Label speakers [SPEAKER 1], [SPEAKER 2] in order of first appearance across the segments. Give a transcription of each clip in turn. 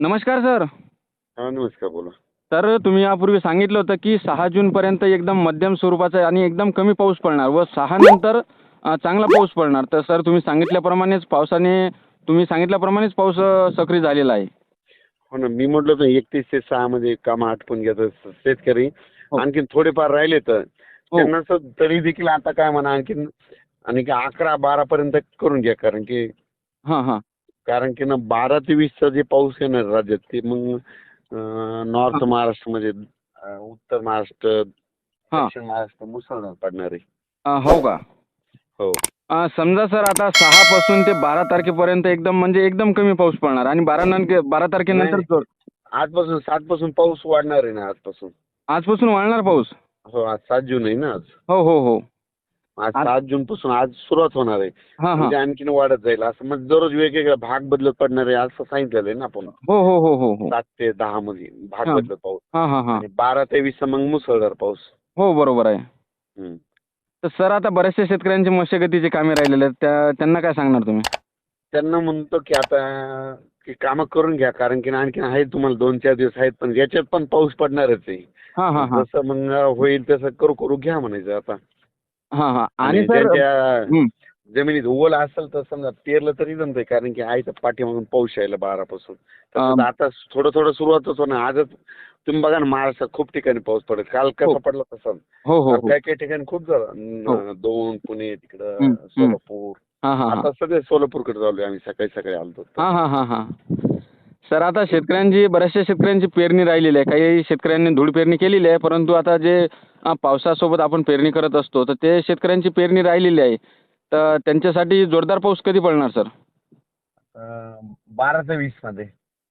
[SPEAKER 1] नमस्कार सर.
[SPEAKER 2] हा नमस्कार बोला.
[SPEAKER 1] तर तुम्ही यापूर्वी सांगितलं होतं की सहा जूनपर्यंत एकदम मध्यम स्वरूपाचा आणि एकदम कमी पाऊस पडणार व सहा नंतर अ, चांगला पाऊस पडणार. तर सर तुम्ही सांगितल्याप्रमाणेच पावसाने तुम्ही सांगितल्याप्रमाणेच पाऊस अ, सक्रिय झालेला आहे.
[SPEAKER 2] हो ना मी म्हटलं तर एकतीस ते सहा मध्ये काम आटपून घेतात शेतकरी.
[SPEAKER 1] हो.
[SPEAKER 2] आणखीन थोडेफार राहिले तर
[SPEAKER 1] हो.
[SPEAKER 2] त्यांना तरी देखील आता काय म्हणा आणखीन आणि अकरा बारा पर्यंत करून घ्या कारण की
[SPEAKER 1] हां हां.
[SPEAKER 2] कारण की ना बारा ते वीसचा जे पाऊस येणार राज्यात ते मग नॉर्थ. महाराष्ट्रामध्ये उत्तर महाराष्ट्र
[SPEAKER 1] हां.
[SPEAKER 2] दक्षिण महाराष्ट्र मुसळधार पडणार आहे.
[SPEAKER 1] अ, हो का?
[SPEAKER 2] हो.
[SPEAKER 1] अ, समजा सर आता सहापासून ते बारा तारखेपर्यंत एकदम म्हणजे एकदम कमी पाऊस पडणार आणि बारा नंतर बारा तारखेनंतर
[SPEAKER 2] नाही.
[SPEAKER 1] जोर
[SPEAKER 2] आजपासून सात पासून पाऊस वाढणार आहे ना आजपासून.
[SPEAKER 1] आजपासून वाढणार पाऊस?
[SPEAKER 2] हो आज सात जून आहे ना आज.
[SPEAKER 1] हो हो हो.
[SPEAKER 2] आज सात जून पासून आज सुरुवात होणार आहे. म्हणजे आणखीन वाढत जाईल. असं म्हणजे दररोज वेगवेगळा भाग बदलत पडणार आहे असं सांगितलेलं आहे ना आपण.
[SPEAKER 1] हो हो हो हो हो.
[SPEAKER 2] सात ते दहा मध्ये भाग. बदलत पाऊस.
[SPEAKER 1] हां हां हां.
[SPEAKER 2] आणि बारा ते वीस मग मुसळधार पाऊस.
[SPEAKER 1] हो बरोबर आहे. तर सर आता बऱ्याचशा शेतकऱ्यांचे मशागतीचे कामे राहिलेले आहेत. त्या त्यांना काय सांगणार तुम्ही?
[SPEAKER 2] त्यांना म्हणतो की आता की कामं करून घ्या. कारण की आणखीन आहेत तुम्हाला दोन चार दिवस आहेत पण याच्यात पण पाऊस पडणारच आहे. जसं मग होईल तसं करू करू घ्या म्हणायचं आता.
[SPEAKER 1] हां हां. आणि सर
[SPEAKER 2] ज्यांच्या. जमिनीत ओल असेल तर समजा पेरलं तरी जमतंय कारण की तर पाठीमागून पाऊस यायला बारापासून. तसंच आता थोडं थोडं सुरुवातच होणार. आजच तुम्ही बघा ना महाराष्ट्रात खूप ठिकाणी पाऊस पडत. काल
[SPEAKER 1] हो.
[SPEAKER 2] कसा पडला तसा
[SPEAKER 1] हो हो
[SPEAKER 2] काही काही ठिकाणी खूप झाला. न- दोन पुणे तिकडं. सोलापूर. आता सगळे सोलापूरकडे चाललोय आम्ही. सकाळी सकाळी
[SPEAKER 1] हां. सर आता शेतकऱ्यांची बऱ्याचशा शेतकऱ्यांची पेरणी राहिलेली आहे. काही शेतकऱ्यांनी धूळ पेरणी केलेली आहे परंतु आता जे पावसासोबत आपण पेरणी करत असतो तर ते शेतकऱ्यांची पेरणी राहिलेली आहे. तर त्यांच्यासाठी जोरदार पाऊस कधी पडणार सर?
[SPEAKER 2] बारा ते वीसमध्ये.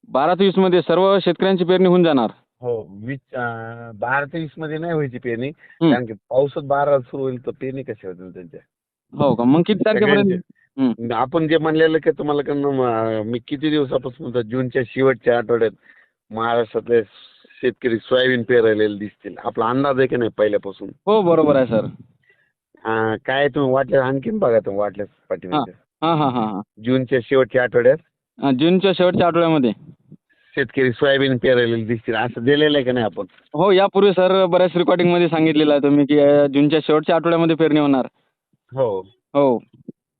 [SPEAKER 1] बारा ते वीसमध्ये सर्व शेतकऱ्यांची पेरणी होऊन जाणार?
[SPEAKER 2] हो वीस बारा ते वीसमध्ये नाही व्हायची पेरणी. कारण की पाऊसच बारा सुरू होईल तर पेरणी कशी होतील त्यांच्या?
[SPEAKER 1] हो का? मग किती तारखेपर्यंत.
[SPEAKER 2] आपण जे म्हणलेलं की तुम्हाला का न- म- किती दिवसापासून म्हणतो, जूनच्या शेवटच्या आठवड्यात महाराष्ट्रातले शेतकरी सोयाबीन पेरायलेले दिसतील. आपला अंदाज आहे की नाही पहिल्यापासून?
[SPEAKER 1] हो बरोबर आहे सर.
[SPEAKER 2] अं, काय तुम्ही वाटल्यास आणखीन बघा तुम्ही वाटल्यास पाठीमागे.
[SPEAKER 1] हां हां हां हां
[SPEAKER 2] जूनच्या शेवटच्या आठवड्यात?
[SPEAKER 1] अं, जूनच्या शेवटच्या आठवड्यामध्ये.
[SPEAKER 2] शेतकरी सोयाबीन पेरायलेले दिसतील असं दिलेलं आहे की नाही आपण?
[SPEAKER 1] हो यापूर्वी सर बऱ्याच रेकॉर्डिंगमध्ये सांगितलेलं आहे तुम्ही की अं, जूनच्या शेवटच्या आठवड्यामध्ये पेरणी होणार.
[SPEAKER 2] हो.
[SPEAKER 1] हो.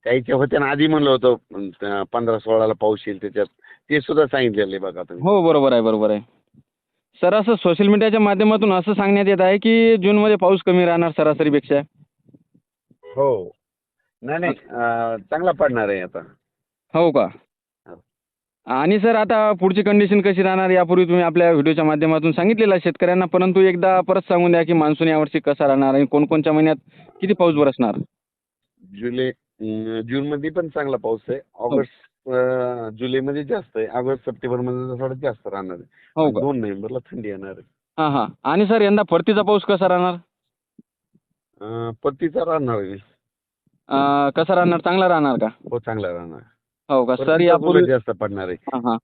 [SPEAKER 2] काहीच्या होत्या ना आधी म्हणलं होतं पंधरा सोळाला पाऊस येईल त्याच्यात. ते सुद्धा सांगितलेलं आहे बघा तुम्ही.
[SPEAKER 1] हो बरोबर आहे बरोबर आहे. सर असं सोशल मीडियाच्या माध्यमातून असं सांगण्यात येत आहे की जूनमध्ये पाऊस कमी राहणार सरासरीपेक्षा?
[SPEAKER 2] हो. नाही नाही अं, चांगला पडणार आहे आता.
[SPEAKER 1] हो का?
[SPEAKER 2] हो.
[SPEAKER 1] आणि सर आता पुढची कंडिशन कशी राहणार? यापूर्वी तुम्ही आपल्या व्हिडिओच्या माध्यमातून सांगितलेलं आहे शेतकऱ्यांना परंतु एकदा परत सांगून द्या की मान्सून यावर्षी कसा राहणार आणि कोणकोणत्या महिन्यात किती पाऊस बरसणार?
[SPEAKER 2] जुलै जूनमध्ये पण चांगला पाऊस आहे. ऑगस्ट अं, जुलैमध्ये जास्त आहे. ऑगस्ट सप्टेंबरमध्ये थोडा जास्त राहणार आहे.
[SPEAKER 1] हो
[SPEAKER 2] दोन नोव्हेंबरला थंडी येणार आहे.
[SPEAKER 1] हां हां. आणि सर यंदा परतीचा पाऊस कसा राहणार?
[SPEAKER 2] अं, पत्तीचा राहणार
[SPEAKER 1] कसा राहणार? चांगला राहणार का?
[SPEAKER 2] हो चांगला राहणार.
[SPEAKER 1] हो का? सर
[SPEAKER 2] परतीचा
[SPEAKER 1] यापूर्वी
[SPEAKER 2] जास्त पडणार आहे.
[SPEAKER 1] हां हां.